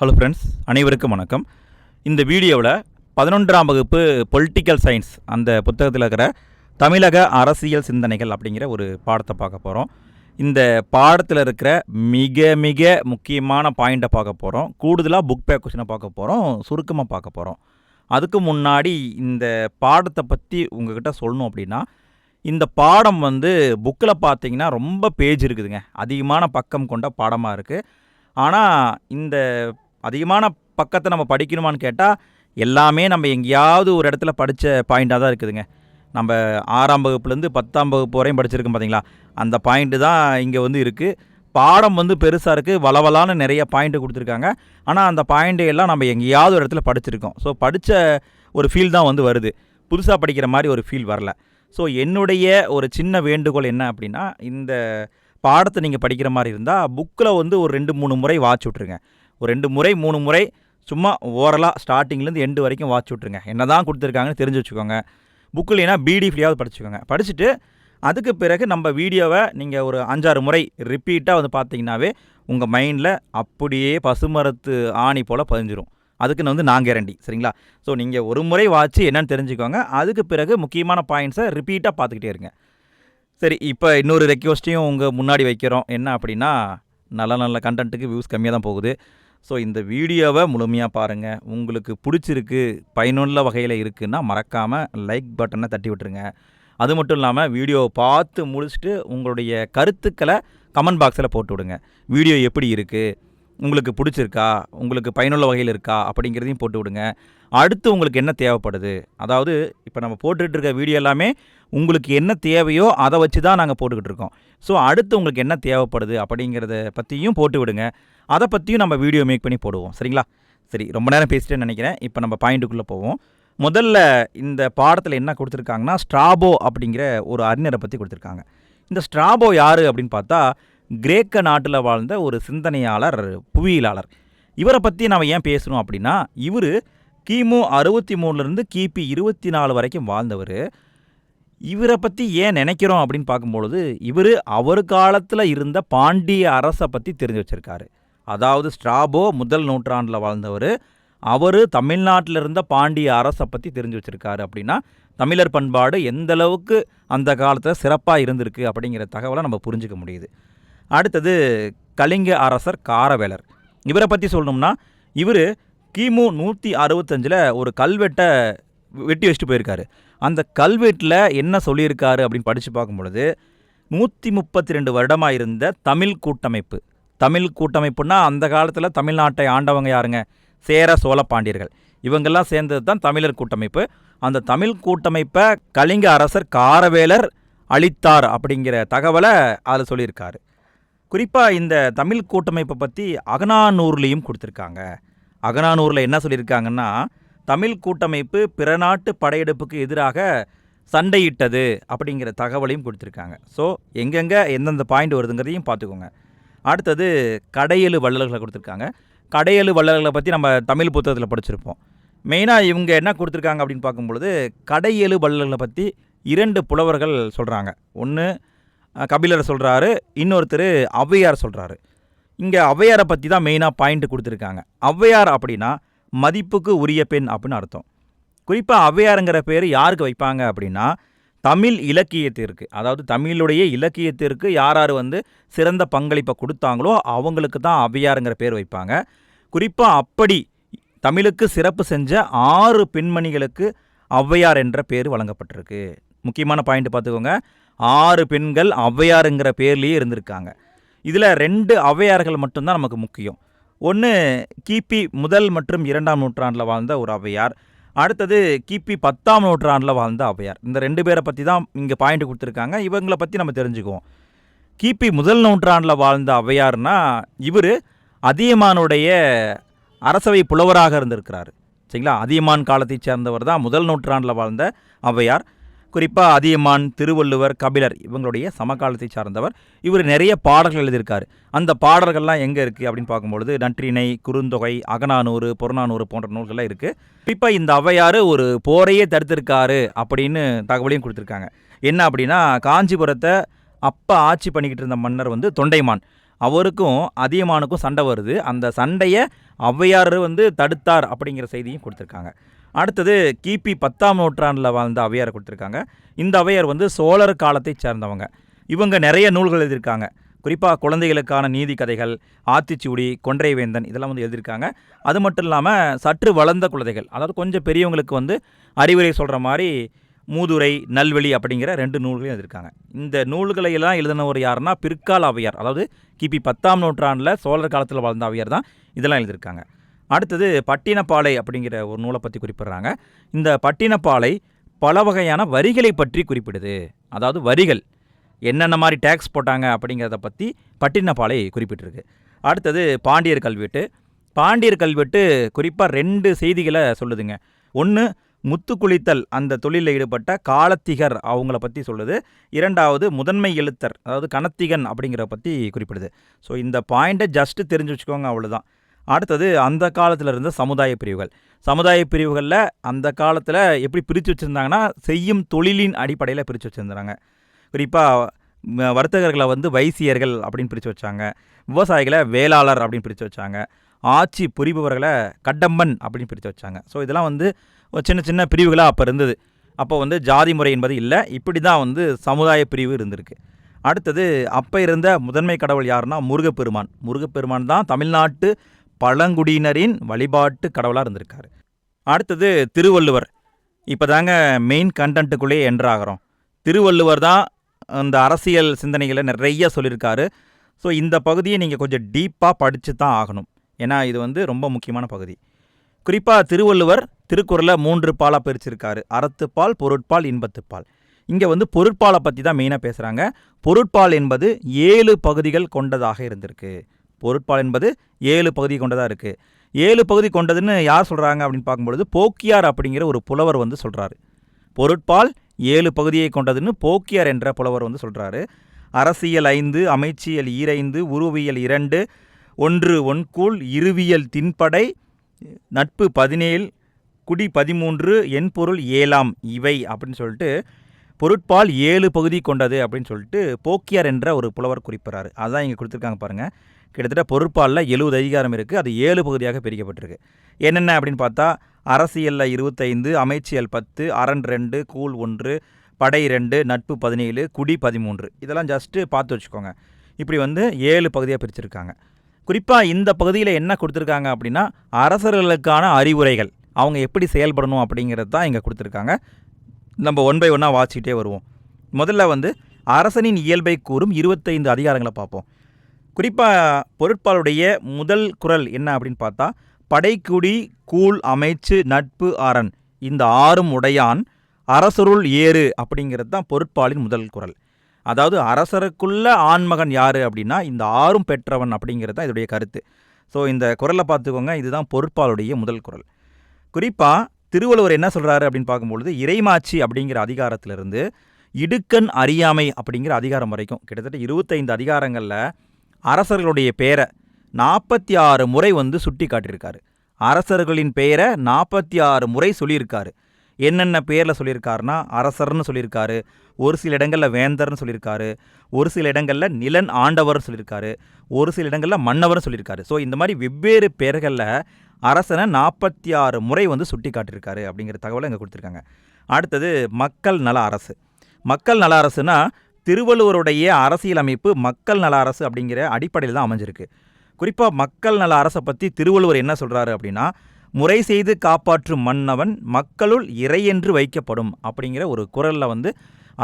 Hello friends அனைவருக்கும் வணக்கம். இந்த வீடியோவில் பதினொன்றாம் வகுப்பு பொலிட்டிக்கல் சயின்ஸ் அந்த புத்தகத்தில் இருக்கிற தமிழக அரசியல் சிந்தனைகள் அப்படிங்கிற ஒரு பாடத்தை பார்க்க போகிறோம் இந்த பாடத்தில் இருக்கிற மிக மிக முக்கியமான பாயிண்ட்டை பார்க்க போகிறோம் கூடுதலாக புக் பேக் கொஷினை பார்க்க போகிறோம் சுருக்கமாக பார்க்க போகிறோம் அதுக்கு முன்னாடி இந்த பாடத்தை பற்றி உங்ககிட்ட சொல்லணும் அப்படின்னா இந்த பாடம் வந்து புக்கில் பார்த்தீங்கன்னா ரொம்ப பேஜ் இருக்குதுங்க. அதிகமான பக்கம் கொண்ட பாடமாக இருக்குது ஆனால் இந்த அதிகமான பக்கத்தை நம்ம படிக்கணுமான்னு கேட்டால் எல்லாமே நம்ம எங்கேயாவது ஒரு இடத்துல படித்த பாயிண்ட்டாக தான் இருக்குதுங்க. நம்ம ஆறாம் வகுப்புலேருந்து பத்தாம் வகுப்பு வரையும் படிச்சிருக்கோம் பார்த்தீங்களா அந்த பாயிண்ட்டு தான் இங்கே வந்து இருக்குது பாடம் வந்து பெருசாக இருக்குது வளவலான நிறைய பாயிண்ட்டு கொடுத்துருக்காங்க. ஆனால் அந்த பாயிண்ட்டு எல்லாம் நம்ம எங்கேயாவது ஒரு இடத்துல படிச்சிருக்கோம். ஸோ படித்த ஒரு ஃபீல் தான் வந்து வருது. புதுசாக படிக்கிற மாதிரி ஒரு ஃபீல் வரல. ஸோ என்னுடைய ஒரு சின்ன வேண்டுகோள் என்ன அப்படின்னா இந்த பாடத்தை நீங்கள் படிக்கிற மாதிரி இருந்தால் புக்கில் வந்து ஒரு ரெண்டு மூணு முறை வாட்ச் விட்ருங்க ஒரு ரெண்டு முறை மூணு முறை சும்மா ஓரலாக ஸ்டார்டிங்லேருந்து எண்டு வரைக்கும் வாட்ச் விட்ருங்க என்ன தான் கொடுத்துருக்காங்கன்னு தெரிஞ்சு வச்சுக்கோங்க. புக்கு இல்லைனா ஃப்ரீயாவது படிச்சுக்கோங்க. படிச்சுட்டு அதுக்கு பிறகு நம்ம வீடியோவை நீங்கள் ஒரு அஞ்சாறு முறை ரிப்பீட்டாக வந்து பார்த்தீங்கன்னாவே உங்கள் மைண்டில் அப்படியே பசுமரத்து ஆணி போல் பதிஞ்சிரும். அதுக்குன்னு வந்து நான் கேரண்டி சரிங்களா? ஸோ நீங்கள் ஒரு முறை வாட்சி என்னன்னு தெரிஞ்சுக்கோங்க. அதுக்கு பிறகு முக்கியமான பாயிண்ட்ஸை ரிப்பீட்டாக பார்த்துக்கிட்டே இருங்க. சரி இப்போ இன்னொரு ரெக்வஸ்ட்டையும் உங்கள் முன்னாடி வைக்கிறோம். என்ன அப்படின்னா நல்ல நல்ல கண்டென்ட்டுக்கு வியூஸ் கம்மியாக தான் போகுது. ஸோ இந்த வீடியோவை முழுமையாக பாருங்கள் உங்களுக்கு பிடிச்சிருக்கு பயனுள்ள வகையில் இருக்குன்னா மறக்காமல் லைக் பட்டனை தட்டி விட்டுருங்க. அது மட்டும் இல்லாமல் வீடியோவை பார்த்து முடிச்சுட்டு உங்களுடைய கருத்துக்களை கமெண்ட் பாக்ஸில் போட்டு விடுங்க. வீடியோ எப்படி இருக்குது உங்களுக்கு பிடிச்சிருக்கா? உங்களுக்கு பயனுள்ள வகையில் இருக்கா? அப்படிங்கிறதையும் போட்டு விடுங்க. அடுத்து உங்களுக்கு என்ன தேவைப்படுது? அதாவது இப்போ நம்ம போட்டுக்கிட்டு இருக்க வீடியோ எல்லாமே உங்களுக்கு என்ன தேவையோ அதை வச்சு தான் நாங்கள் போட்டுக்கிட்டு இருக்கோம் ஸோ அடுத்து உங்களுக்கு என்ன தேவைப்படுது அப்படிங்கிறத பற்றியும் போட்டு விடுங்க. அதை பற்றியும் நம்ம வீடியோ மேக் பண்ணி போடுவோம். சரிங்களா? சரி ரொம்ப நேரம் பேசிட்டேன்னு நினைக்கிறேன். இப்போ நம்ம பாயிண்ட்டுக்குள்ளே போவோம். முதல்ல இந்த பாடத்தில் என்ன கொடுத்துருக்காங்கன்னா ஸ்ட்ராபோ அப்படிங்கிற ஒரு அறிஞரை பற்றி கொடுத்துருக்காங்க. இந்த ஸ்ட்ராபோ யார் அப்படின்னு பார்த்தா கிரேக்க நாட்டில் வாழ்ந்த ஒரு சிந்தனையாளர் புவியியலாளர். இவரை பற்றி நம்ம ஏன் பேசணும் அப்படின்னா இவர் கிமு அறுபத்தி மூணுலேருந்து கிபி இருபத்தி நாலு வரைக்கும் வாழ்ந்தவர். இவரை பற்றி ஏன் நினைக்கிறோம் அப்படின்னு பார்க்கும்பொழுது இவர் அவர் காலத்தில் இருந்த பாண்டிய அரசை பற்றி தெரிஞ்சு வச்சுருக்காரு. அதாவது ஸ்ட்ராபோ முதல் நூற்றாண்டில் வாழ்ந்தவர் அவர் தமிழ்நாட்டில் இருந்த பாண்டிய அரசை பற்றி தெரிஞ்சு வச்சுருக்காரு அப்படின்னா தமிழர் பண்பாடு எந்த அளவுக்கு அந்த காலத்தில் சிறப்பாக இருந்திருக்கு அப்படிங்கிற தகவலை நம்ம புரிஞ்சுக்க முடியுது. அடுத்தது கலிங்க அரசர் காரவேலர். இவரை பற்றி சொல்லணும்னா இவர் கிமு நூற்றி அறுபத்தஞ்சில் ஒரு கல்வெட்டை வெட்டி வச்சுட்டு போயிருக்காரு. அந்த கல்வெட்டில் என்ன சொல்லியிருக்காரு அப்படின்னு படித்து பார்க்கும் பொழுது நூற்றி முப்பத்தி ரெண்டு வருடமாக இருந்த தமிழ் கூட்டமைப்பு. தமிழ் கூட்டமைப்புன்னா அந்த காலத்தில் தமிழ்நாட்டை ஆண்டவங்க யாருங்க? சேர சோழ பாண்டியர்கள். இவங்கெல்லாம் சேர்ந்தது தான் தமிழர் கூட்டமைப்பு. அந்த தமிழ் கூட்டமைப்பை கலிங்க அரசர் காரவேலர் அளித்தார் அப்படிங்கிற தகவலை அதில் சொல்லியிருக்காரு. குறிப்பாக இந்த தமிழ் கூட்டமைப்பை பற்றி அகனானூர்லேயும் கொடுத்துருக்காங்க. அகனானூரில் என்ன சொல்லியிருக்காங்கன்னா தமிழ் கூட்டமைப்பு பிற நாட்டு படையெடுப்புக்கு எதிராக சண்டையிட்டது அப்படிங்கிற தகவலையும் கொடுத்துருக்காங்க. ஸோ எங்கெங்கே எந்தெந்த பாயிண்ட் வருதுங்கிறதையும் பார்த்துக்கோங்க. அடுத்தது கடையெழு வள்ளல்களை கொடுத்துருக்காங்க. கடையெழு வள்ளல்களை பற்றி நம்ம தமிழ் புத்தகத்தில் படிச்சிருப்போம். மெயினாக இவங்க என்ன கொடுத்துருக்காங்க அப்படின்னு பார்க்கும்பொழுது கடையெழு வள்ளல்களை பற்றி இரண்டு புலவர்கள் சொல்கிறாங்க ஒன்று கபிலர் சொல்கிறாரு இன்னொருத்தர் ஔவையார் சொல்கிறாரு இங்கே ஔவையாரை பற்றி தான் மெயினாக பாயிண்ட் கொடுத்துருக்காங்க. ஔவையார் அப்படின்னா மதிப்புக்கு உரிய பெண் அப்படின்னு அர்த்தம். குறிப்பாக ஔவையாருங்கிற பேர் யாருக்கு வைப்பாங்க அப்படின்னா தமிழ் இலக்கியத்திற்கு அதாவது தமிழுடைய இலக்கியத்திற்கு யார் யார் வந்து சிறந்த பங்களிப்பை கொடுத்தாங்களோ அவங்களுக்கு தான் ஔவையாருங்கிற பேர் வைப்பாங்க. குறிப்பாக அப்படி தமிழுக்கு சிறப்பு செஞ்ச ஆறு பெண்மணிகளுக்கு ஔவையார் என்ற பேர் வழங்கப்பட்டிருக்கு. முக்கியமான பாயிண்ட் பார்த்துக்கோங்க. ஆறு பெண்கள் ஔவையாருங்கிற பேர்லேயே இருந்திருக்காங்க. இதில் ரெண்டு ஔவையார்கள் மட்டும்தான் நமக்கு முக்கியம். ஒன்று கிபி முதல் மற்றும் இரண்டாம் நூற்றாண்டில் வாழ்ந்த ஒரு ஔவையார் அடுத்தது கிபி பத்தாம் நூற்றாண்டில் வாழ்ந்த ஔவையார் இந்த ரெண்டு பேரை பற்றி தான் இங்கே பாயிண்ட் கொடுத்துருக்காங்க. இவங்களை பற்றி நம்ம தெரிஞ்சுக்குவோம். கிபி முதல் நூற்றாண்டில் வாழ்ந்த ஔவையார்னா இவர் அதியமானுடைய அரசவை புலவராக இருந்திருக்கிறார். சரிங்களா? அதியமான் காலத்தைச் சேர்ந்தவர் தான் முதல் நூற்றாண்டில் வாழ்ந்த ஔவையார் குறிப்பாக அதியமான் திருவள்ளுவர் கபிலர் இவங்களுடைய சமகாலத்தை சார்ந்தவர். இவர் நிறைய பாடல்கள் எழுதியிருக்கார். அந்த பாடல்கள்லாம் எங்கே இருக்குது அப்படின்னு பார்க்கும்பொழுது நற்றிணை குறுந்தொகை அகநானூறு புறநானூறு போன்ற நூல்கள்லாம் இருக்குது குறிப்பாக இந்த ஔவையார் ஒரு போரையே தடுத்திருக்காரு அப்படின்னு தகவலையும் கொடுத்துருக்காங்க. என்ன அப்படின்னா காஞ்சிபுரத்தை அப்போ ஆட்சி பண்ணிக்கிட்டு இருந்த மன்னர் வந்து தொண்டைமான். அவருக்கும் அதியமானுக்கும் சண்டை வருது. அந்த சண்டையை ஔவையார் வந்து தடுத்தார் அப்படிங்கிற செய்தியும் கொடுத்துருக்காங்க. அடுத்தது கிபி பத்தாம் நூற்றாண்டில் வாழ்ந்த அவையார் கொடுத்துருக்காங்க. இந்த அவையார் வந்து சோழர் காலத்தை சேர்ந்தவங்க. இவங்க நிறைய நூல்கள் எழுதியிருக்காங்க. குறிப்பாக குழந்தைகளுக்கான நீதி கதைகள் ஆத்திச்சூடி கொன்றைவேந்தன் இதெல்லாம் வந்து எழுதியிருக்காங்க. அது மட்டும் இல்லாமல் சற்று வளர்ந்த குழந்தைகள் அதாவது கொஞ்சம் பெரியவங்களுக்கு வந்து அறிவுரை சொல்கிற மாதிரி மூதுரை நல்வெளி அப்படிங்கிற ரெண்டு நூல்களையும் எழுதியிருக்காங்க. இந்த நூல்களை எல்லாம் எழுதினவர் யாருன்னா பிற்கால அவையார் அதாவது கிபி பத்தாம் நூற்றாண்டில் சோழர் காலத்தில் வாழ்ந்த அவையார் தான் இதெல்லாம் எழுதியிருக்காங்க. அடுத்தது பட்டினப்பாலை அப்படிங்கிற ஒரு நூலை பற்றி குறிப்பிடுறாங்க. இந்த பட்டினப்பாலை பல வகையான வரிகளை பற்றி குறிப்பிடுது. அதாவது வரிகள் என்னென்ன மாதிரி டேக்ஸ் போட்டாங்க அப்படிங்கிறத பற்றி பட்டினப்பாலை குறிப்பிட்டிருக்கு. அடுத்தது பாண்டியர் கல்வெட்டு. பாண்டியர் கல்வெட்டு குறிப்பாக ரெண்டு செய்திகளை சொல்லுதுங்க. ஒன்று முத்து குளித்தல் அந்த தொழிலில் ஈடுபட்ட காலத்திகர் அவங்கள பற்றி சொல்லுது. இரண்டாவது முதன்மை எழுத்தர் அதாவது கனத்திகன் அப்படிங்கிற பற்றி குறிப்பிடுது. ஸோ இந்த பாயிண்ட்டை ஜஸ்ட்டு தெரிஞ்சு வச்சுக்கோங்க அவ்வளோதான் அடுத்தது அந்த காலத்தில் இருந்த சமுதாய பிரிவுகள். சமுதாய பிரிவுகளில் அந்த காலத்தில் எப்படி பிரித்து வச்சுருந்தாங்கன்னா செய்யும் தொழிலின் அடிப்படையில் பிரித்து வச்சுருந்தாங்க. குறிப்பாக வர்த்தகர்களை வந்து வைசியர்கள் அப்படின்னு பிரித்து வச்சாங்க. விவசாயிகளை வேளாளர் அப்படின்னு பிரித்து வச்சாங்க. ஆட்சி புரிபவர்களை கட்டம்பன் அப்படின்னு பிரித்து வச்சாங்க. ஸோ இதெல்லாம் வந்து ஒரு சின்ன சின்ன பிரிவுகளாக அப்போ இருந்தது. அப்போ வந்து ஜாதி முறை என்பது இல்லை. இப்படி தான் வந்து சமுதாய பிரிவு இருந்திருக்கு. அடுத்தது அப்போ இருந்த முதன்மை கடவுள் யாருன்னா முருகப்பெருமான். முருகப்பெருமான் தான் தமிழ்நாட்டு பழங்குடியினரின் வழிபாட்டு கடவுளாக இருந்திருக்காரு. அடுத்தது திருவள்ளுவர். இப்போ தாங்க மெயின் கண்டென்ட்டுக்குள்ளேயே என்ட்ராகிறோம் திருவள்ளுவர் தான் அந்த அரசியல் சிந்தனைகளை நிறைய சொல்லியிருக்காரு. ஸோ இந்த பகுதியை நீங்கள் கொஞ்சம் டீப்பாக படித்து தான் ஆகணும். ஏன்னா இது வந்து ரொம்ப முக்கியமான பகுதி. குறிப்பாக திருவள்ளுவர் திருக்குறளை மூன்று பாலாக பிரிச்சிருக்காரு. அறத்துப்பால் பொருட்பால் இன்பத்துப்பால். இங்கே வந்து பொருட்பாலை பற்றி தான் மெயினாக பேசுகிறாங்க பொருட்பால் என்பது ஏழு பகுதிகள் கொண்டதாக இருந்திருக்கு. பொருட்பால் என்பது ஏழு பகுதி கொண்டதாக இருக்குது ஏழு பகுதி கொண்டதுன்னு யார் சொல்கிறாங்க அப்படின்னு பார்க்கும்பொழுது போக்கியார் அப்படிங்கிற ஒரு புலவர் வந்து சொல்கிறாரு பொருட்பால் ஏழு பகுதியை கொண்டதுன்னு போக்கியார் என்ற புலவர் வந்து சொல்கிறாரு அரசியல் ஐந்து அமைச்சியல் ஈரைந்து உருவியல் இரண்டு ஒன்று ஒன்கூல் இருவியல் தின்படை நட்பு பதினேழு குடி பதிமூன்று என்பொருள் ஏழாம் இவை அப்படின்னு சொல்லிட்டு பொருட்பால் ஏழு பகுதி கொண்டது அப்படின்னு சொல்லிட்டு போக்கியார் என்ற ஒரு புலவர் குறிப்பிட்றாரு. அதான் இங்கே கொடுத்துருக்காங்க பாருங்கள் கிட்டத்தட்ட பொறுப்பாளில் எழுபது அதிகாரம் இருக்குது அது ஏழு பகுதியாக பிரிக்கப்பட்டிருக்கு. என்னென்ன அப்படின்னு பார்த்தா அரசியலில் இருபத்தைந்து அமைச்சியல் பத்து அரண் ரெண்டு கூழ் ஒன்று படை ரெண்டு நட்பு பதினேழு குடி பதிமூன்று. இதெல்லாம் ஜஸ்ட்டு பார்த்து வச்சுக்கோங்க. இப்படி வந்து ஏழு பகுதியாக பிரிச்சிருக்காங்க. குறிப்பாக இந்த பகுதியில் என்ன கொடுத்துருக்காங்க அப்படின்னா அரசர்களுக்கான அறிவுரைகள். அவங்க எப்படி செயல்படணும் அப்படிங்கிறது தான் இங்கே கொடுத்துருக்காங்க. நம்ம ஒன் பை ஒன்னாக வாசிக்கிட்டே வருவோம். முதல்ல வந்து அரசனின் இயல்பை கூறும் இருபத்தைந்து அதிகாரங்களை பார்ப்போம். குறிப்பாக பொருட்பாலுடைய முதல் குரல் என்ன அப்படின்னு பார்த்தா படைக்குடி கூழ் அமைச்சு நட்பு அரண். இந்த ஆறும் உடையான் அரசருள் ஏறு அப்படிங்கிறது தான் பொருட்பாலின் முதல் குரல். அதாவது அரசருக்குள்ள ஆண்மகன் யார் அப்படின்னா இந்த ஆறும் பெற்றவன் அப்படிங்கிறது தான் இதோடைய கருத்து. ஸோ இந்த குரலை பார்த்துக்கோங்க இதுதான் பொருட்பாலுடைய முதல் குரல். குறிப்பாக திருவள்ளுவர் என்ன சொல்கிறாரு அப்படின்னு பார்க்கும்பொழுது இறைமாச்சி அப்படிங்கிற அதிகாரத்திலிருந்து இடுக்கண் அறியாமை அப்படிங்கிற அதிகாரம் வரைக்கும் கிட்டத்தட்ட இருபத்தைந்து அதிகாரங்களில் அரசர்களுடைய பெயரை நாற்பத்தி ஆறு முறை வந்து சுட்டி காட்டியிருக்காரு. அரசர்களின் பெயரை நாற்பத்தி ஆறு முறை சொல்லியிருக்காரு. என்னென்ன பேரில் சொல்லியிருக்காருன்னா அரசர்னு சொல்லியிருக்காரு ஒரு சில இடங்களில் வேந்தர்னு சொல்லியிருக்காரு ஒரு சில இடங்களில் நிலன் ஆண்டவர்னு சொல்லியிருக்காரு ஒரு சில இடங்களில் மன்னவர்னு சொல்லியிருக்காரு. ஸோ இந்த மாதிரி வெவ்வேறு பேர்களில் அரசனை நாற்பத்தி ஆறு முறை வந்து சுட்டி காட்டியிருக்காரு அப்படிங்கிற தகவலை இங்கே கொடுத்துருக்காங்க. அடுத்தது மக்கள் நல அரசு. மக்கள் நல அரசுனா திருவள்ளுவருடைய அரசியலமைப்பு மக்கள் நல அரசு அப்படிங்கிற அடிப்படையில் தான் அமைஞ்சிருக்கு. குறிப்பாக மக்கள் நல அரசை பற்றி திருவள்ளுவர் என்ன சொல்கிறாரு அப்படின்னா முறை செய்து காப்பாற்றும் மன்னவன் மக்களுள் இறையென்று வைக்கப்படும் அப்படிங்கிற ஒரு குரலில் வந்து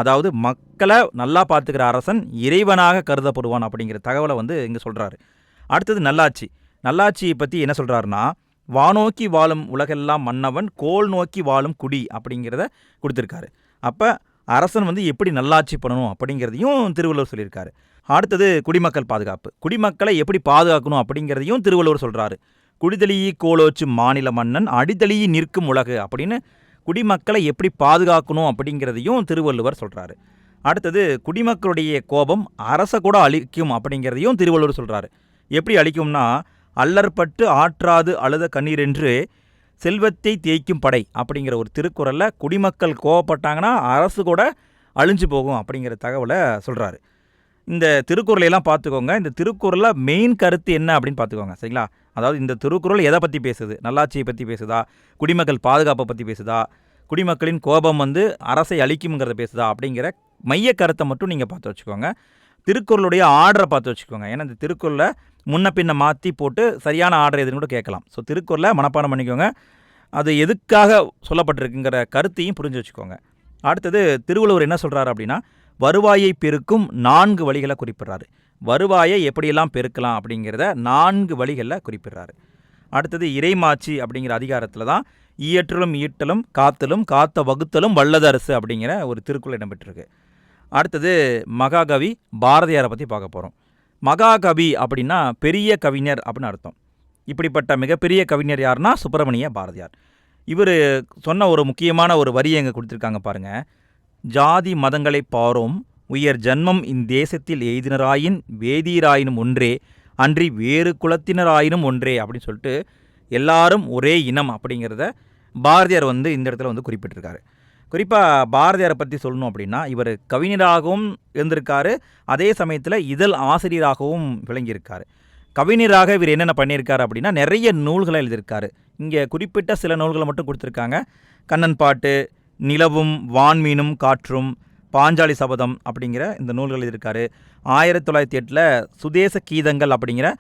அதாவது மக்களை நல்லா பார்த்துக்கிற அரசன் இறைவனாக கருதப்படுவான் அப்படிங்கிற தகவலை வந்து இங்கே சொல்கிறாரு அடுத்தது நல்லாட்சி. நல்லாட்சியை பற்றி என்ன சொல்கிறாருன்னா வானோக்கி வாழும் உலகெல்லாம் மன்னவன் கோல் நோக்கி வாழும் குடி அப்படிங்கிறத கொடுத்துருக்காரு. அப்போ அரசன் வந்து எப்படி நல்லாட்சி பண்ணணும் அப்படிங்கிறதையும் திருவள்ளுவர் சொல்லியிருக்காரு. அடுத்தது குடிமக்கள் பாதுகாப்பு. குடிமக்களை எப்படி பாதுகாக்கணும் அப்படிங்கிறதையும் திருவள்ளுவர் சொல்கிறாரு குடிதளியி கோலோச்சு மாநில மன்னன் அடிதளியி நிற்கும் உலகு அப்படின்னு குடிமக்களை எப்படி பாதுகாக்கணும் அப்படிங்கிறதையும் திருவள்ளுவர் சொல்கிறாரு அடுத்தது குடிமக்களுடைய கோபம் அரச கூட அழிக்கும் அப்படிங்கிறதையும் திருவள்ளுவர் சொல்கிறாரு எப்படி அழிக்கும்னா அல்லற்பட்டு ஆற்றாது அழுத கண்ணீர் என்று செல்வத்தை தேய்க்கும் படை அப்படிங்கிற ஒரு திருக்குறளில் குடிமக்கள் கோவப்பட்டாங்கன்னா அரசு கூட அழிஞ்சு போகும் அப்படிங்கிற தகவலை சொல்கிறாரு இந்த திருக்குறளையெல்லாம் பார்த்துக்கோங்க. இந்த திருக்குறளில் மெயின் கருத்து என்ன அப்படின்னு பார்த்துக்கோங்க. சரிங்களா? அதாவது இந்த திருக்குறள் எதை பற்றி பேசுது? நல்லாட்சியை பற்றி பேசுதா? குடிமக்கள் பாதுகாப்பை பற்றி பேசுதா? குடிமக்களின் கோபம் வந்து அரசை அழிக்கும்ங்கிறத பேசுதா? அப்படிங்கிற மைய கருத்தை மட்டும் நீங்கள் பார்த்து வச்சுக்கோங்க. திருக்குறளுடைய ஆர்டரை பார்த்து வச்சுக்கோங்க. ஏன்னா இந்த திருக்குறளை முன்ன பின்ன மாற்றி போட்டு சரியான ஆர்டர் எதுன்னு கூட கேட்கலாம். ஸோ திருக்குறளை மனப்பாடம் பண்ணிக்கோங்க. அது எதுக்காக சொல்லப்பட்டிருக்குங்கிற கருத்தையும் புரிஞ்சு வச்சுக்கோங்க. அடுத்தது திருவள்ளுவர் என்ன சொல்கிறாரு அப்படின்னா வருவாயை பெருக்கும் நான்கு வழிகளை குறிப்பிடுறாரு. வருவாயை எப்படியெல்லாம் பெருக்கலாம்? அப்படிங்கிறத நான்கு வழிகளில் குறிப்பிடுறாரு. அடுத்தது இறைமாச்சி அப்படிங்கிற அதிகாரத்தில் தான் ஈயற்றலும் ஈட்டலும் காத்தலும் காத்த வகுத்தலும் வல்லதரசு அப்படிங்கிற ஒரு திருக்குறள் இடம்பெற்றிருக்கு. அடுத்தது மகாகவி பாரதியாரை பற்றி பார்க்க போகிறோம் மகாகவி அப்படின்னா பெரிய கவிஞர் அப்படின்னு அர்த்தம். இப்படிப்பட்ட மிகப்பெரிய கவிஞர் யாருன்னா சுப்பிரமணிய பாரதியார். இவர் சொன்ன ஒரு முக்கியமான ஒரு வரியை இங்கே கொடுத்துருக்காங்க பாருங்கள் ஜாதி மதங்களை பாரோம் உயர் ஜன்மம் இந்தேசத்தில் எய்தினராயின் வேதியராயினும் ஒன்றே அன்றி வேறு குலத்தினராயினும் ஒன்றே அப்படின்னு சொல்லிட்டு எல்லாரும் ஒரே இனம் அப்படிங்கிறத பாரதியார் வந்து இந்த இடத்துல வந்து குறிப்பிட்டிருக்காரு. குறிப்பாக பாரதியாரை பற்றி சொல்லணும் அப்படின்னா இவர் கவிஞராகவும் இருந்திருக்காரு. அதே சமயத்தில் இதழ் ஆசிரியராகவும் விளங்கியிருக்காரு. கவிஞராக இவர் என்னென்ன பண்ணியிருக்காரு அப்படின்னா நிறைய நூல்களை எழுதியிருக்காரு. இங்கே குறிப்பிட்ட சில நூல்களை மட்டும் கொடுத்துருக்காங்க. கண்ணன் பாட்டு நிலவும் வான்மீனும் காற்றும் பாஞ்சாலி சபதம் அப்படிங்கிற இந்த நூல்கள் எழுதியிருக்காரு. ஆயிரத்தி தொள்ளாயிரத்தி எட்டில் சுதேச கீதங்கள் அப்படிங்கிற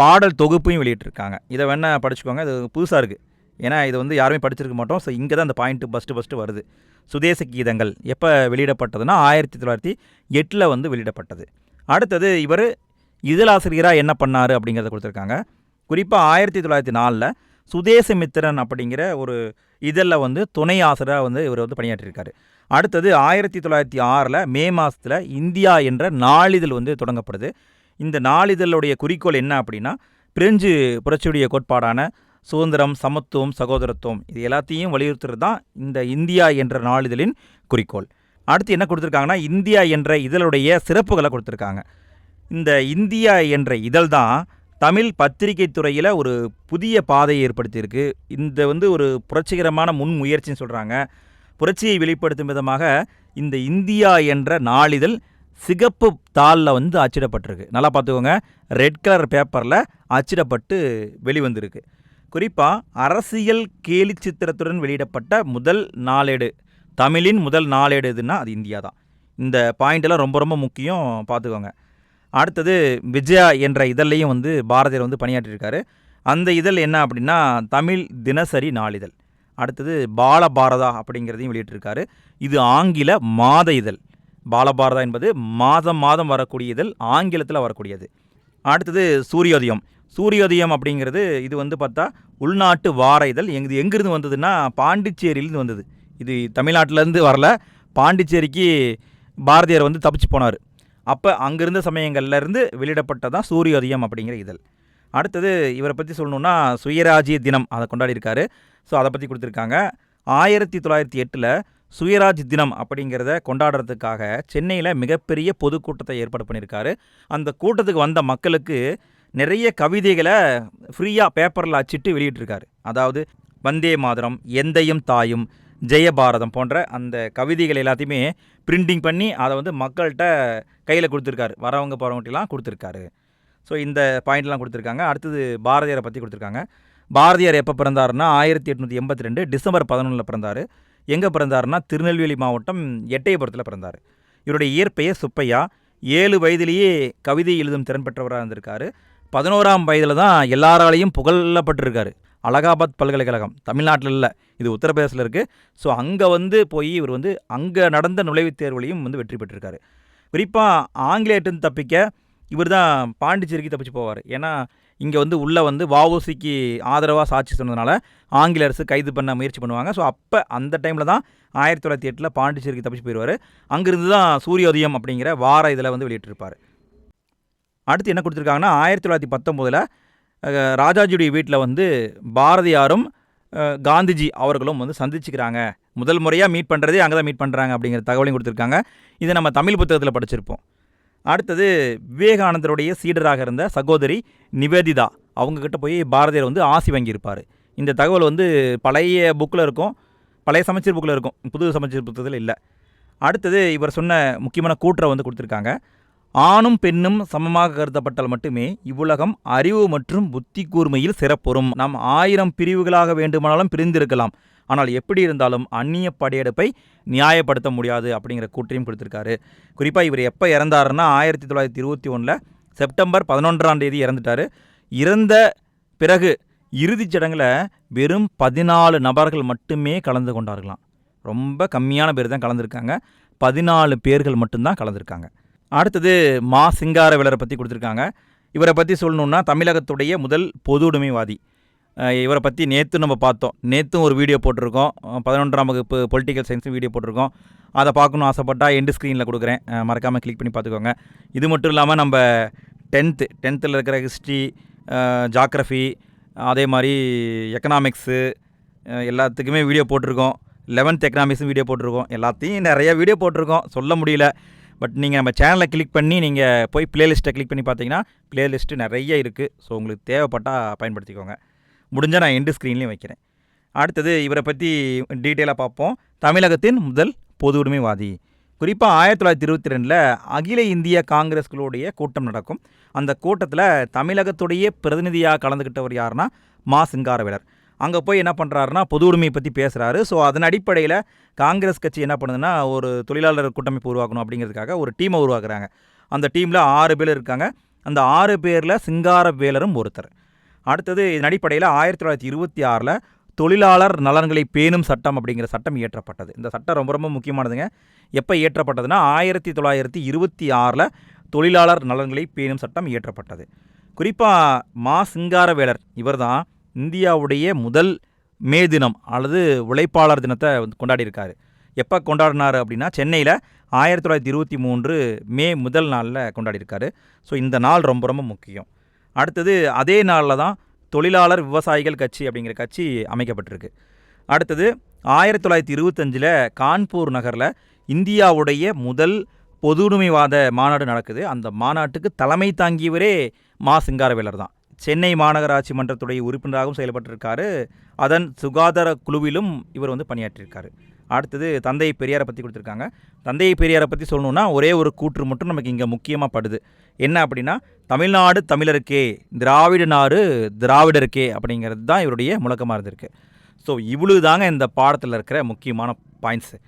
பாடல் தொகுப்பையும் வெளியிட்டிருக்காங்க. இதை வேணால் படிச்சுக்கோங்க. இது புதுசாக இருக்குது ஏன்னா இது வந்து யாருமே படிச்சிருக்க மாட்டோம். ஸோ இங்கே தான் அந்த பாயிண்ட்டு ஃபஸ்ட்டு ஃபஸ்ட்டு வருது. சுதேச கீதங்கள் எப்போ வெளியிடப்பட்டதுன்னா ஆயிரத்தி தொள்ளாயிரத்தி எட்டில் வந்து வெளியிடப்பட்டது. அடுத்தது இவர் இதழாசிரியராக என்ன பண்ணார் அப்படிங்கிறத கொடுத்துருக்காங்க. குறிப்பாக ஆயிரத்தி தொள்ளாயிரத்தி நாலில் சுதேசமித்திரன் அப்படிங்கிற ஒரு இதழில் வந்து துணை ஆசிரியராக வந்து இவர் வந்து பணியாற்றியிருக்காரு அடுத்தது ஆயிரத்தி தொள்ளாயிரத்தி ஆறில் மே மாதத்தில் இந்தியா என்ற நாளிதழ் வந்து தொடங்கப்படுது. இந்த நாளிதழுடைய குறிக்கோள் என்ன அப்படின்னா பிரெஞ்சு புரட்சியுடைய கோட்பாடான சுதந்திரம் சமத்துவம் சகோதரத்துவம் இது எல்லாத்தையும் வலியுறுத்துறது தான் இந்த இந்தியா என்ற நாளிதழின் குறிக்கோள். அடுத்து என்ன கொடுத்துருக்காங்கன்னா இந்தியா என்ற இதழுடைய சிறப்புகளை கொடுத்துருக்காங்க. இந்த இந்தியா என்ற இதழ் தான் தமிழ் பத்திரிகை துறையில் ஒரு புதிய பாதையை ஏற்படுத்தியிருக்கு. இந்த வந்து ஒரு புரட்சிகரமான முன்முயற்சின்னு சொல்கிறாங்க புரட்சியை வெளிப்படுத்தும் விதமாக இந்த இந்தியா என்ற நாளிதழ் சிகப்பு தாளில் வந்து அச்சிடப்பட்டிருக்கு. நல்லா பார்த்துக்கோங்க. ரெட் கலர் பேப்பரில் அச்சிடப்பட்டு வெளிவந்திருக்கு. குறிப்பாக அரசியல் கேலி சித்திரத்துடன் வெளியிடப்பட்ட முதல் நாளேடு. தமிழின் முதல் நாளேடு எதுன்னா அது இந்தியா தான். இந்த பாயிண்டெல்லாம் ரொம்ப ரொம்ப முக்கியம் பார்த்துக்கோங்க. அடுத்தது விஜயா என்ற இதழ்லையும் வந்து பாரதியார் வந்து பணியாற்றியிருக்காரு. அந்த இதழ் என்ன அப்படின்னா தமிழ் தினசரி நாளிதழ். அடுத்தது பாலபாரதா அப்படிங்கிறதையும் வெளியிட்டிருக்காரு. இது ஆங்கில மாத இதழ். பாலபாரதா என்பது மாதம் மாதம் வரக்கூடிய இதழ் ஆங்கிலத்தில் வரக்கூடியது. அடுத்தது சூரியோதயம். சூரியோதயம் அப்படிங்கிறது இது வந்து பார்த்தா உள்நாட்டு வார இதழ் எங்கு எங்கேருந்து வந்ததுன்னா பாண்டிச்சேரியிலேருந்து வந்தது. இது தமிழ்நாட்டிலேருந்து வரல. பாண்டிச்சேரிக்கு பாரதியார் வந்து தப்பிச்சு போனார். அப்போ அங்கிருந்த சமயங்கள்லேருந்து வெளியிடப்பட்டதான் சூரியோதயம் அப்படிங்கிற இதழ். அடுத்தது இவரை பற்றி சொல்லணுன்னா சுயராஜ்ய தினம் அதை கொண்டாடியிருக்காரு. ஸோ அதை பற்றி கொடுத்துருக்காங்க. ஆயிரத்தி தொள்ளாயிரத்தி எட்டில் சுயராஜ் தினம் அப்படிங்கிறத கொண்டாடுறதுக்காக சென்னையில் மிகப்பெரிய பொதுக்கூட்டத்தை ஏற்பாடு பண்ணியிருக்காரு. அந்த கூட்டத்துக்கு வந்த மக்களுக்கு நிறைய கவிதைகளை ஃப்ரீயாக பேப்பரில் அச்சிட்டு வெளியிட்டிருக்காரு. அதாவது வந்தே மாதரம் எந்தையும் தாயும் ஜெயபாரதம் போன்ற அந்த கவிதைகள் எல்லாத்தையுமே பிரிண்டிங் பண்ணி அதை வந்து மக்கள்கிட்ட கையில் கொடுத்துருக்காரு. வரவங்க போகிறவங்ககிட்டலாம் கொடுத்துருக்காரு. ஸோ இந்த பாயிண்ட்லாம் கொடுத்துருக்காங்க. அடுத்தது பாரதியாரை பற்றி கொடுத்துருக்காங்க. பாரதியார் எப்போ பிறந்தாருன்னா ஆயிரத்தி எட்நூற்றி எண்பத்தி ரெண்டு டிசம்பர் பதினொன்றில் பிறந்தார். எங்கே பிறந்தாருன்னா திருநெல்வேலி மாவட்டம் எட்டயபுரத்தில் பிறந்தார். இவருடைய இயற்பெயர் சுப்பையா. ஏழு வயதிலேயே கவிதை எழுதும் திறன் பெற்றவராக இருந்திருக்காரு. பதினோராம் வயதில் தான் எல்லாராலையும் புகழப்பட்டிருக்காரு. அலகாபாத் பல்கலைக்கழகம். தமிழ்நாட்டில் இல்லை இது உத்தரப்பிரதேசில் இருக்குது ஸோ அங்கே வந்து போய் இவர் வந்து அங்கே நடந்த நுழைவுத் தேர்வுலையும் வந்து வெற்றி பெற்றிருக்காரு. குறிப்பாக ஆங்கிலேயர்கிட்ட தப்பிக்க இவர் தான் பாண்டிச்சேரிக்கு தப்பிச்சு போவார். ஏன்னா இங்கே வந்து உள்ளே வந்து வாவோசிக்கு ஆதரவாக சாட்சி சொன்னதுனால ஆங்கில அரசு கைது பண்ண முயற்சி பண்ணுவாங்க. ஸோ அப்போ அந்த டைமில் தான் ஆயிரத்தி தொள்ளாயிரத்தி எட்டில் பாண்டிச்சேரிக்கு தப்பிச்சு போயிடுவார் அங்கேருந்து தான் சூரியோதயம் அப்படிங்கிற வார இதில் வந்து வெளியிட்டிருப்பார். அடுத்து என்ன கொடுத்துருக்காங்கன்னா ஆயிரத்தி தொள்ளாயிரத்தி பத்தொம்போதில் ராஜாஜியுடைய வீட்டில் வந்து பாரதியாரும் காந்திஜி அவர்களும் வந்து சந்திச்சுக்கிறாங்க. முதல் முறையாக மீட் பண்ணுறதே அங்கே தான் மீட் பண்ணுறாங்க அப்படிங்கிற தகவலையும் கொடுத்துருக்காங்க. இதை நம்ம தமிழ் புத்தகத்தில் படிச்சிருப்போம். அடுத்தது விவேகானந்தருடைய சீடராக இருந்த சகோதரி நிவேதிதா அவங்கக்கிட்ட போய் பாரதியார் வந்து ஆசி வாங்கியிருப்பார். இந்த தகவல் வந்து பழைய புக்கில் இருக்கும் பழைய சமச்சீர் புக்கில் இருக்கும். புது சமச்சீர் புத்தகத்தில் இல்லை. அடுத்தது இவர் சொன்ன முக்கியமான கூற்றை வந்து கொடுத்துருக்காங்க. ஆணும் பெண்ணும் சமமாக கருதப்பட்டால் மட்டுமே இவ்வுலகம் அறிவு மற்றும் புத்தி கூர்மையில் சிறப்புறும். நாம் ஆயிரம் பிரிவுகளாக வேண்டுமானாலும் பிரிந்திருக்கலாம். ஆனால் எப்படி இருந்தாலும் அந்நிய படையெடுப்பை நியாயப்படுத்த முடியாது அப்படிங்கிற கூற்றையும் கொடுத்துருக்காரு. குறிப்பாக இவர் எப்போ இறந்தாருன்னா ஆயிரத்தி தொள்ளாயிரத்தி இருபத்தி ஒன்றில் செப்டம்பர் பதினொன்றாம் தேதி இறந்துட்டார். இறந்த பிறகு இறுதிச் சடங்கில் வெறும் பதினாலு நபர்கள் மட்டுமே கலந்து கொண்டார்களாம். ரொம்ப கம்மியான பேர் தான் கலந்துருக்காங்க. பதினாலு பேர்கள் மட்டும்தான் கலந்துருக்காங்க. அடுத்தது மா சிங்காரவேலரை பற்றி கொடுத்துருக்காங்க. இவரை பற்றி சொல்லணுன்னா தமிழகத்துடைய முதல் பொது உடைமைவாதி. இவரை பற்றி நேற்று நம்ம பார்த்தோம். நேற்றும் ஒரு வீடியோ போட்டிருக்கோம். பதினொன்றாம் வகுப்பு பொலிட்டிக்கல் சயின்ஸும் வீடியோ போட்டிருக்கோம். அதை பார்க்கணும் ஆசைப்பட்டால் எண்டு ஸ்க்ரீனில் கொடுக்குறேன். மறக்காமல் கிளிக் பண்ணி பார்த்துக்கோங்க. இது மட்டும் இல்லாமல் நம்ம டென்த்து டென்த்தில் இருக்கிற ஹிஸ்ட்ரி ஜாக்ரஃபி அதே மாதிரி எக்கனாமிக்ஸு எல்லாத்துக்குமே வீடியோ போட்டிருக்கோம். லெவன்த் எக்கனாமிக்ஸும் வீடியோ போட்டிருக்கோம். எல்லாத்தையும் நிறைய வீடியோ போட்டிருக்கோம். சொல்ல முடியல. பட் நீங்கள் நம்ம சேனலை கிளிக் பண்ணி நீங்கள் போய் பிளேலிஸ்ட்டை கிளிக் பண்ணி பார்த்தீங்கன்னா பிளேலிஸ்ட்டு நிறைய இருக்குது ஸோ உங்களுக்கு தேவைப்பட்டால் பயன்படுத்திக்கோங்க. முடிஞ்சால் நான் எண்டு ஸ்க்ரீன்லேயும் வைக்கிறேன். அடுத்தது இவரை பற்றி டீட்டெயிலாக பார்ப்போம். தமிழகத்தின் முதல் பொது உடைமைவாதி குறிப்பாக ஆயிரத்தி தொள்ளாயிரத்தி இருபத்தி ரெண்டில் அகில இந்திய காங்கிரஸ்களுடைய கூட்டம் நடக்கும். அந்த கூட்டத்தில் தமிழகத்துடைய பிரதிநிதியாக கலந்துக்கிட்டவர் யாருன்னா மா சிங்காரவேலர். அங்கே போய் என்ன பண்ணுறாருன்னா பொது உரிமையை பற்றி பேசுகிறாரு ஸோ அதன் அடிப்படையில் காங்கிரஸ் கட்சி என்ன பண்ணுதுன்னா ஒரு தொழிலாளர் கூட்டமைப்பு உருவாக்கணும் அப்படிங்கிறதுக்காக ஒரு டீமை உருவாக்குறாங்க. அந்த டீமில் ஆறு பேர் இருக்காங்க. அந்த ஆறு பேரில் சிங்காரவேலரும் ஒருத்தர். அடுத்தது இதன் அடிப்படையில் ஆயிரத்தி தொள்ளாயிரத்தி இருபத்தி ஆறில் தொழிலாளர் நலன்களை பேணும் சட்டம் அப்படிங்கிற சட்டம் இயற்றப்பட்டது. இந்த சட்டம் ரொம்ப ரொம்ப முக்கியமானதுங்க. எப்போ இயற்றப்பட்டதுன்னா ஆயிரத்தி தொள்ளாயிரத்தி இருபத்தி ஆறில் தொழிலாளர் நலன்களை பேணும் சட்டம் இயற்றப்பட்டது. குறிப்பாக மா சிங்காரவேலர் இவர்தான் இந்தியாவுடைய முதல் மே தினம் அல்லது உழைப்பாளர் தினத்தை வந்து கொண்டாடியிருக்காரு. எப்போ கொண்டாடினார் அப்படின்னா சென்னையில் ஆயிரத்தி தொள்ளாயிரத்தி இருபத்தி மூன்று மே முதல் நாளில் கொண்டாடியிருக்காரு. ஸோ இந்த நாள் ரொம்ப ரொம்ப முக்கியம். அடுத்தது அதே நாளில் தான் தொழிலாளர் விவசாயிகள் கட்சி அப்படிங்கிற கட்சி அமைக்கப்பட்டிருக்கு. அடுத்தது ஆயிரத்தி தொள்ளாயிரத்தி இருபத்தஞ்சில் கான்பூர் நகரில் இந்தியாவுடைய முதல் பொதுவுடைமைவாத மாநாடு நடக்குது. அந்த மாநாட்டுக்கு தலைமை தாங்கியவரே மா சிங்காரவேலர் தான். சென்னை மாநகராட்சி மன்றத்துடைய உறுப்பினராகவும் செயல்பட்டிருக்காரு. அதன் சுகாதார குழுவிலும் இவர் வந்து பணியாற்றியிருக்காரு. அடுத்தது தந்தை பெரியாரை பற்றி கொடுத்துருக்காங்க. தந்தை பெரியாரை பற்றி சொல்லணுன்னா ஒரே ஒரு கூற்று மட்டும் நமக்கு இங்கே முக்கியமாக படுது. என்ன அப்படின்னா தமிழ்நாடு தமிழருக்கே திராவிட நாடு திராவிடருக்கே அப்படிங்கிறது தான் இவருடைய முழக்கமாக இருந்திருக்கு. ஸோ இவ்வளவு தாங்க இந்த பாடத்தில் இருக்கிற முக்கியமான பாயிண்ட்ஸு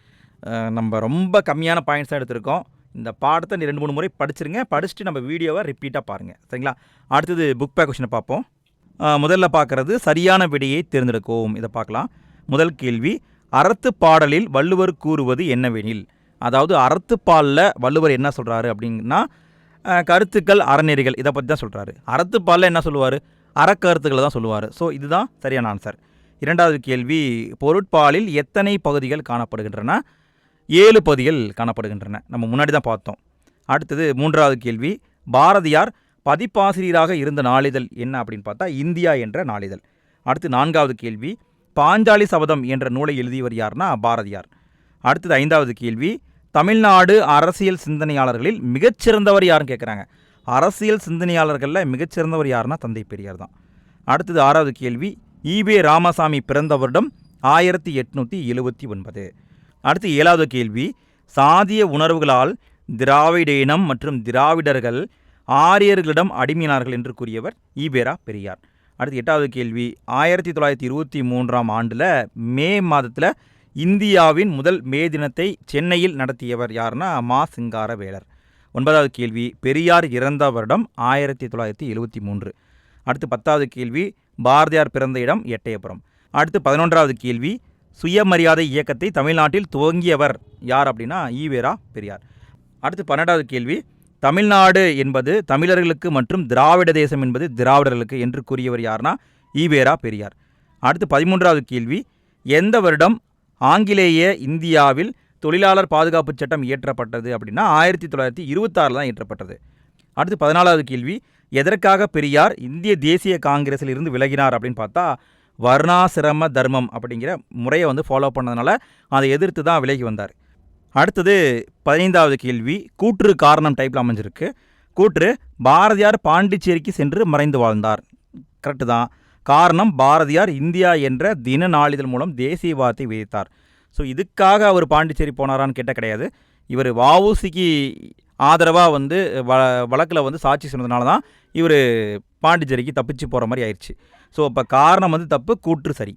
நம்ம ரொம்ப கம்மியான பாயிண்ட்ஸாக எடுத்திருக்கோம். இந்த பாடத்தை நீ ரெண்டு மூணு முறை படிச்சிருங்க. படிச்சுட்டு நம்ம வீடியோவை ரிப்பீட்டாக பாருங்கள் சரிங்களா? அடுத்தது புக் பேக் கொஷினை பார்ப்போம். முதல்ல பார்க்குறது சரியான விடையை தேர்ந்தெடுக்கவும். இதை பார்க்கலாம். முதல் கேள்வி அறத்து பாடலில் வள்ளுவர் கூறுவது என்னவெனில்? அதாவது அறத்துப்பாலில் வள்ளுவர் என்ன சொல்கிறாரு அப்படின்னா கருத்துக்கள் அறநெறிகள் இதை பற்றி தான் சொல்கிறாரு அறத்துப்பாலில் என்ன சொல்லுவார்? அறக்கருத்துக்களை தான் சொல்லுவார். ஸோ இதுதான் சரியான ஆன்சர் இரண்டாவது கேள்வி பொருட்பாலில் எத்தனை பகுதிகள் காணப்படுகின்றன? ஏழு பகுதிகள் காணப்படுகின்றன. நம்ம முன்னாடி தான் பார்த்தோம். அடுத்தது மூன்றாவது கேள்வி பாரதியார் பதிப்பாசிரியராக இருந்த நாளிதழ் என்ன அப்படின்னு பார்த்தா இந்தியா என்ற நாளிதழ். அடுத்து நான்காவது கேள்வி பாஞ்சாலி சபதம் என்ற நூலை எழுதியவர் யார்னா பாரதியார். அடுத்தது ஐந்தாவது கேள்வி தமிழ்நாடு அரசியல் சிந்தனையாளர்களில் மிகச்சிறந்தவர் யாருன்னு கேட்குறாங்க அரசியல் சிந்தனையாளர்களில் மிகச்சிறந்தவர் யாருன்னா தந்தை பெரியார் தான். அடுத்தது ஆறாவது கேள்வி ஈவே ராமசாமி பிறந்த வருடம் ஆயிரத்தி எட்நூற்றி எழுபத்தி ஒன்பது. அடுத்து ஏழாவது கேள்வி. சாதிய உணர்வுகளால் திராவிட இனம் மற்றும் திராவிடர்கள் ஆரியர்களிடம் அடிமையினார்கள் என்று கூறியவர் ஈபேரா பெரியார். அடுத்து எட்டாவது கேள்வி. ஆயிரத்தி தொள்ளாயிரத்தி இருபத்தி மூன்றாம் ஆண்டில் மே மாதத்தில் இந்தியாவின் முதல் மே தினத்தை சென்னையில் நடத்தியவர் யாருன்னா மா சிங்காரவேலர். ஒன்பதாவது கேள்வி. பெரியார் இறந்த வருடம் ஆயிரத்தி தொள்ளாயிரத்தி எழுபத்தி மூன்று. அடுத்து பத்தாவது கேள்வி. பாரதியார் பிறந்த இடம் எட்டயபுரம். அடுத்து பதினொன்றாவது கேள்வி. சுயமரியாதை இயக்கத்தை தமிழ்நாட்டில் துவங்கியவர் யார் அப்படின்னா ஈவேரா பெரியார். அடுத்து பன்னெண்டாவது கேள்வி. தமிழ்நாடு என்பது தமிழர்களுக்கு மற்றும் திராவிட தேசம் என்பது திராவிடர்களுக்கு என்று கூறியவர் யார்னா ஈவேரா பெரியார். அடுத்து பதிமூன்றாவது கேள்வி. எந்த வருடம் ஆங்கிலேய இந்தியாவில் தொழிலாளர் பாதுகாப்பு சட்டம் இயற்றப்பட்டது அப்படின்னா ஆயிரத்தி தொள்ளாயிரத்தி இருபத்தாறில் தான் இயற்றப்பட்டது. அடுத்து பதினாலாவது கேள்வி. எதற்காக பெரியார் இந்திய தேசிய காங்கிரஸில் இருந்து விலகினார் அப்படின்னு பார்த்தா வர்ணாசிரம தர்மம் அப்படிங்கிற முறையை வந்து ஃபாலோ பண்ணதுனால அதை எதிர்த்து தான் விலகி வந்தார். அடுத்தது பதினைந்தாவது கேள்வி கூற்று காரணம் டைப்பில் அமைஞ்சிருக்கு. கூற்று பாரதியார் பாண்டிச்சேரிக்கு சென்று மறைந்து வாழ்ந்தார். கரெக்டு தான். காரணம் பாரதியார் இந்தியா என்ற தின நாளிதழ் மூலம் தேசியவாதத்தை விதித்தார். ஸோ இதுக்காக அவர் பாண்டிச்சேரி போனாரான்னு கேட்ட கிடையாது. இவர் வவுசிக்கு ஆதரவாக வந்து வ வழக்கில் வந்து சாட்சி சொன்னதுனால தான் இவர் பாண்டிச்சேரிக்கு தப்பிச்சு போகிற மாதிரி ஆயிடுச்சு ஸோ அப்போ காரணம் வந்து தப்பு கூற்று சரி.